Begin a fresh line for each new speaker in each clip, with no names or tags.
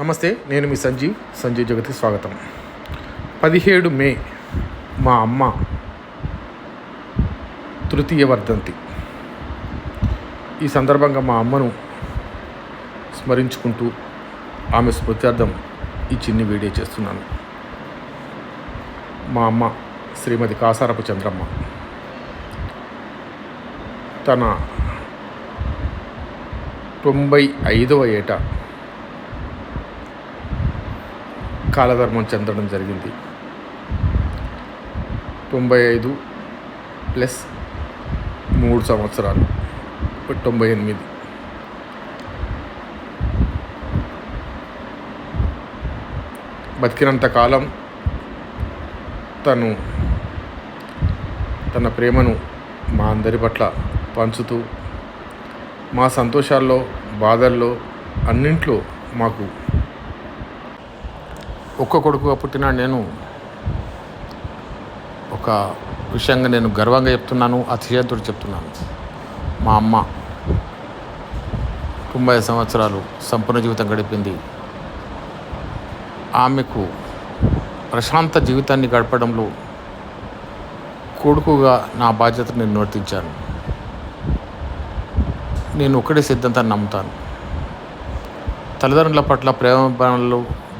నమస్తే నేను మీ సంజీవ్ సంజీవ్ జగతి స్వాగతం. పదిహేడు మే మా అమ్మ తృతీయ వర్ధంతి. ఈ సందర్భంగా మా అమ్మను స్మరించుకుంటూ ఆమె స్మృత్యార్థం ఈ చిన్ని వీడియో చేస్తున్నాను. మా అమ్మ శ్రీమతి కాసారపు చంద్రమ్మ. తన తొంభై ఐదవ ఏట కాలధర్మం చెందడం జరిగింది. తొంభై ఐదు ప్లస్ మూడు సంవత్సరాలు తొంభై ఎనిమిది. బతికినంత కాలం తను తన ప్రేమను మా అందరి పట్ల పంచుతూ మా సంతోషాల్లో బాధల్లో అన్నింట్లో మాకు ఒక్క కొడుకుగా పుట్టిన నేను ఒక విషయంగా నేను గర్వంగా చెప్తున్నాను అతిశయంతుడు చెప్తున్నాను. మా అమ్మ తొంభై సంవత్సరాలు సంపూర్ణ జీవితం గడిపింది. ఆమెకు ప్రశాంత జీవితాన్ని గడపడంలో కొడుకుగా నా బాధ్యతను నేను నిర్వర్తించాను. నేను ఒకటే సిద్ధాంతాన్ని నమ్ముతాను. తల్లిదండ్రుల పట్ల ప్రేమ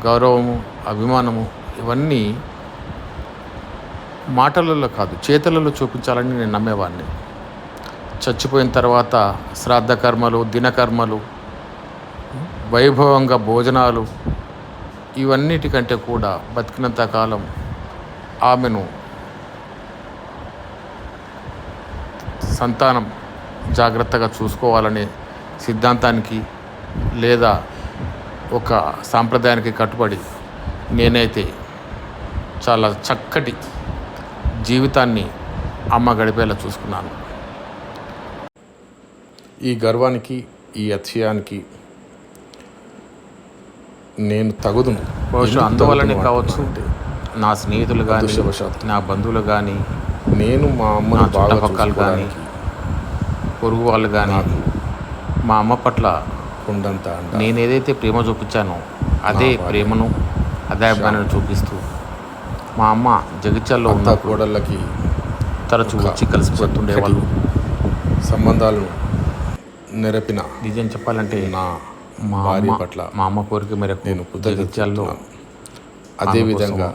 గౌరవము అభిమానము ఇవన్నీ మాటలలో కాదు చేతలలో చూపించాలని నేను నమ్మేవాడిని చచ్చిపోయిన తర్వాత శ్రాద్ధ కర్మలు దినకర్మలు వైభవంగా భోజనాలు ఇవన్నిటికంటే కూడా బతికినంత కాలం ఆమెను సంతానం జాగ్రత్తగా చూసుకోవాలనే సిద్ధాంతానికి లేదా ఒక సాంప్రదాయానికి కట్టుబడి నేనైతే చాలా చక్కటి జీవితాన్ని అమ్మ గడిపేలా చూసుకున్నాను. ఈ గర్వానికి ఈ అతిశయానికి నేను తగుదును.
బహుశా అందువల్లనే కావచ్చు. నా స్నేహితులు కానీ. నా బంధువులు కానీ
నేను మా బాగా
చుట్టుపక్కల కానీ పొరుగు వాళ్ళు కానీ మా అమ్మ పట్ల
అండ.
నేను ఏదైతే ప్రేమ చూపించానో అదే ప్రేమను అదే అభిమానాన్ని చూపిస్తూ మా అమ్మ జగిత్యాల్లో ఉన్న
కోడళ్ళకి
తరచూ వచ్చి కలిసిపోతుండేవాళ్ళు
సంబంధాలను నెరపిన
నిజం చెప్పాలంటే
నా
మా
భార్య
అమ్మ
పట్ల
మా అమ్మ కోరిక మేరకు
నేను
జగిత్యాల్లో
అదేవిధంగా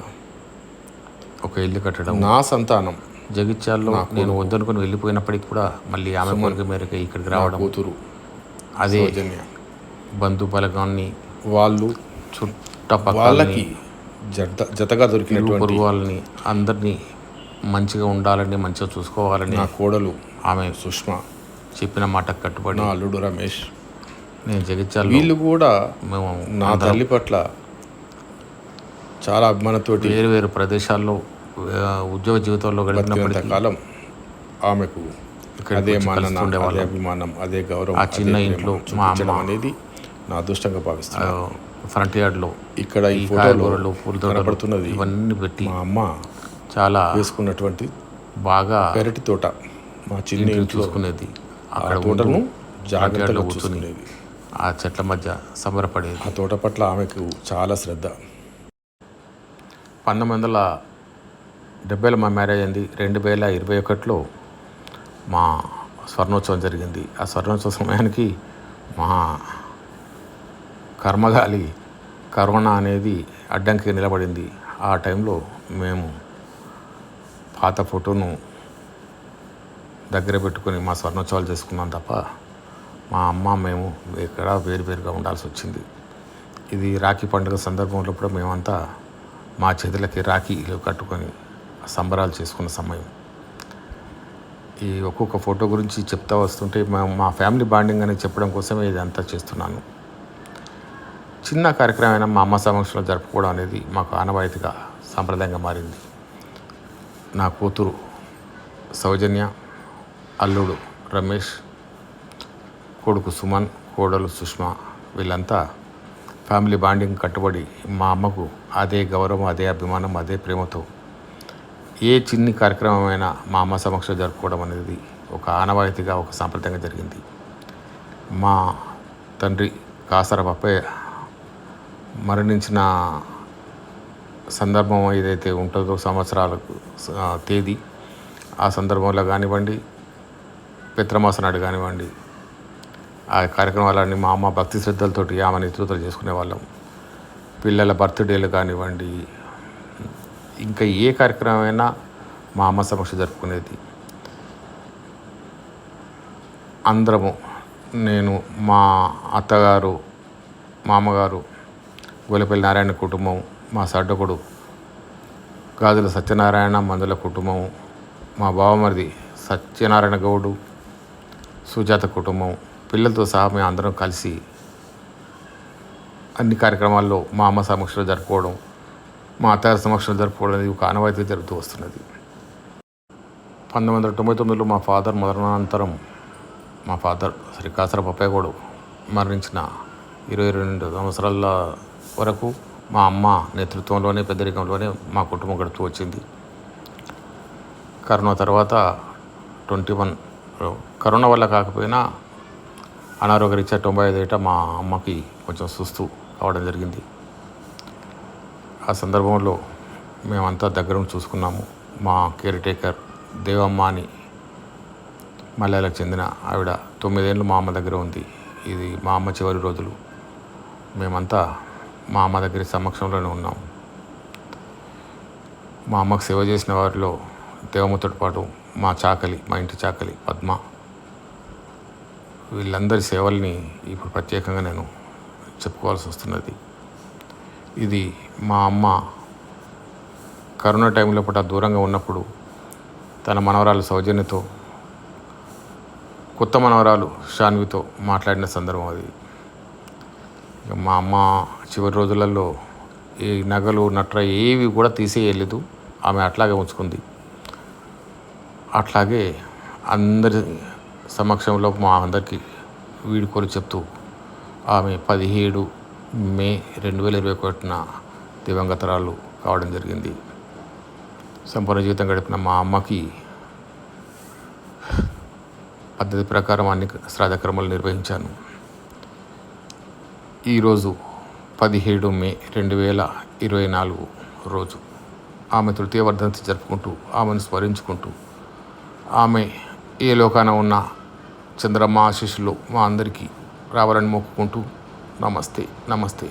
ఒక ఇల్లు కట్టడం.
నా సంతానం
జగిత్యాల్లో నేను వద్దనుకుని వెళ్ళిపోయినప్పటికీ కూడా మళ్ళీ ఆమె కోరిక మేరకు ఇక్కడికి రావడం.
కూతురు
అదే బంధు బలగాన్ని
వాళ్ళు
చుట్టపక్కల
వాళ్ళకి జత జతగా దొరికినటువంటి
పొరుగు వాళ్ళని అందరినీ మంచిగా ఉండాలని మంచిగా చూసుకోవాలని
నా కోడలు
ఆమె
సుష్మా
చెప్పిన మాటకు కట్టుబడి
నా అల్లుడు రమేష్.
నేను జగిత్యాల్లో
వీళ్ళు కూడా
మేము
నా తల్లి పట్ల చాలా అభిమానంతోటి
వేరు వేరు ప్రదేశాల్లో ఉద్యోగ జీవితంలో
బతికినంత
గడిపినప్పటికీ
కాలం ఆమెకు అదే అభిమానం అదే గౌరవం
ఆ చిన్న ఇంట్లో మా అమ్మ
అనేది నా అదృష్టంగా భావిస్తున్నాను.
ఫ్రంట్ యార్డ్లో
ఇక్కడ ఈ ఫోటోలో
పూల తోటలు ఇవన్నీ పెట్టి
మా అమ్మ
చాలా
వేసుకున్నటువంటి
బాగా
పెరటి తోట. మా చిన్న ఇంట్లో
చూసుకునేది. అక్కడ
తోటను జాగ్రత్తగా చూసుకునేది.
ఆ చెట్ల మధ్య సంబరపడేది.
ఆ తోట పట్ల ఆమెకు చాలా శ్రద్ధ.
పంతొమ్మిది వందల డెబ్బైలో మా మ్యారేజ్ అయింది. రెండు వేల ఇరవై ఒకటిలో మా స్వర్ణోత్సవం జరిగింది. ఆ స్వర్ణోత్సవ సమయానికి మా కర్మగాలి కరోనా అనేది అడ్డంకి నిలబడింది. ఆ టైంలో మేము పాత ఫోటోను దగ్గర పెట్టుకొని మా స్వర్ణోత్సవాలు చేసుకున్నాం తప్ప మా అమ్మ మేము ఇక్కడ వేరువేరుగా ఉండాల్సి వచ్చింది. ఇది రాఖీ పండుగ సందర్భంలో కూడా మేమంతా మా చేతులకి రాఖీలు కట్టుకొని సంబరాలు చేసుకున్న సమయం. ఈ ఒక్కొక్క ఫోటో గురించి చెప్తా వస్తుంటే మా మా ఫ్యామిలీ బాండింగ్ అనేది చెప్పడం కోసమే ఇదంతా చేస్తున్నాను. చిన్న కార్యక్రమమైన మా అమ్మ సమక్షంలో జరుపుకోవడం అనేది మాకు ఆనవాయితీగా సాంప్రదాయంగా మారింది. నా కూతురు సౌజన్య అల్లుడు రమేష్ కొడుకు సుమన్ కోడలు సుష్మా వీళ్ళంతా ఫ్యామిలీ బాండింగ్ కట్టుబడి మా అమ్మకు అదే గౌరవం అదే అభిమానం అదే ప్రేమతో ఏ చిన్ని కార్యక్రమమైనా మా అమ్మ సమక్షంలో జరుపుకోవడం అనేది ఒక ఆనవాయితీగా ఒక సాంప్రదాయంగా జరిగింది. మా తండ్రి కాసర పప్పయ్య మరణించిన సందర్భం ఏదైతే ఉంటుందో సంవత్సరాలకు తేదీ ఆ సందర్భంలో కానివ్వండి పిత్రమాస నాడు కానివ్వండి ఆ కార్యక్రమాలన్నీ మా అమ్మ భక్తి శ్రద్ధలతోటి ఆమె నేతృత్వం చేసుకునే వాళ్ళం. పిల్లల బర్త్డేలు కానివ్వండి ఇంకా ఏ కార్యక్రమమైనా మా అమ్మ సమక్ష జరుపుకునేది. అందరము నేను మా అత్తగారు మామగారు గోలపల్లి నారాయణ కుటుంబం మా సడ్డకుడు గాజుల సత్యనారాయణ మందుల కుటుంబం మా బావమరిది సత్యనారాయణ గౌడు సుజాత కుటుంబం పిల్లలతో సహా మేము అందరం కలిసి అన్ని కార్యక్రమాల్లో మా అమ్మ సమక్షంలో జరుపుకోవడం మా అత్తగారి సమక్షంలో జరుపుకోవడం అనేది ఒక ఆనవాయితీ జరుగుతూ వస్తున్నది. పంతొమ్మిది వందల తొంభై తొమ్మిదిలో మా ఫాదర్ మరణానంతరం మా ఫాదర్ శ్రీ కాసర పప్పయ్యగౌడు మరణించిన ఇరవై రెండు సంవత్సరాల వరకు మా అమ్మ నేతృత్వంలోనే పెద్దరికంలోనే మా కుటుంబం గడుపుతూ వచ్చింది. కరోనా తర్వాత ట్వంటీ వన్ కరోనా వల్ల కాకపోయినా అనారోగ్యరీత్యా తొంభై ఐదు ఏట మా అమ్మకి కొంచెం సుస్తు కావడం జరిగింది. ఆ సందర్భంలో మేమంతా దగ్గర చూసుకున్నాము. మా కేర్ టేకర్ దేవమ్మ అని మలయాళకు చెందిన ఆవిడ తొమ్మిదేళ్ళు మా అమ్మ దగ్గర ఉంది. ఇది మా అమ్మ చివరి రోజులు. మేమంతా మా అమ్మ దగ్గర సమక్షంలోనే ఉన్నాం. మా అమ్మకు సేవ చేసిన వారిలో దేవమ్మతో పాటు మా చాకలి మా ఇంటి చాకలి పద్మ. వీళ్ళందరి సేవల్ని ఇప్పుడు ప్రత్యేకంగా నేను చెప్పుకోవాల్సి వస్తున్నది. ఇది మా అమ్మ కరోనా టైంలో పూట దూరంగా ఉన్నప్పుడు తన మనవరాలు సౌజన్యతో కొత్త మనవరాలు షాన్వితో మాట్లాడిన సందర్భం అది. ఇక మా అమ్మ చివరి రోజులలో ఈ నగలు నట్ర ఏవి కూడా తీసేయలేదు. ఆమె అట్లాగే ఉంచుకుంది. అట్లాగే అందరి సమక్షంలో మా అందరికీ వీడుకోలు చెప్తూ ఆమె పదిహేడు మే రెండు వేల ఇరవై ఒకటిన దివంగతరాలు కావడం జరిగింది. సంపూర్ణ జీవితం గడిపిన మా అమ్మకి పద్ధతి ప్రకారం అన్ని శ్రాద్ధ నిర్వహించాను. ఈరోజు పదిహేడు మే రెండు వేల ఇరవై నాలుగు రోజు. ఆమె తృతీయ వర్ధంతి జరుపుకుంటూ ఆమెను స్మరించుకుంటూ ఆమె ఏ లోకాన ఉన్న చంద్రమ్మ ఆశీస్సులు మా అందరికీ రావాలని మొక్కుకుంటూ నమస్తే నమస్తే.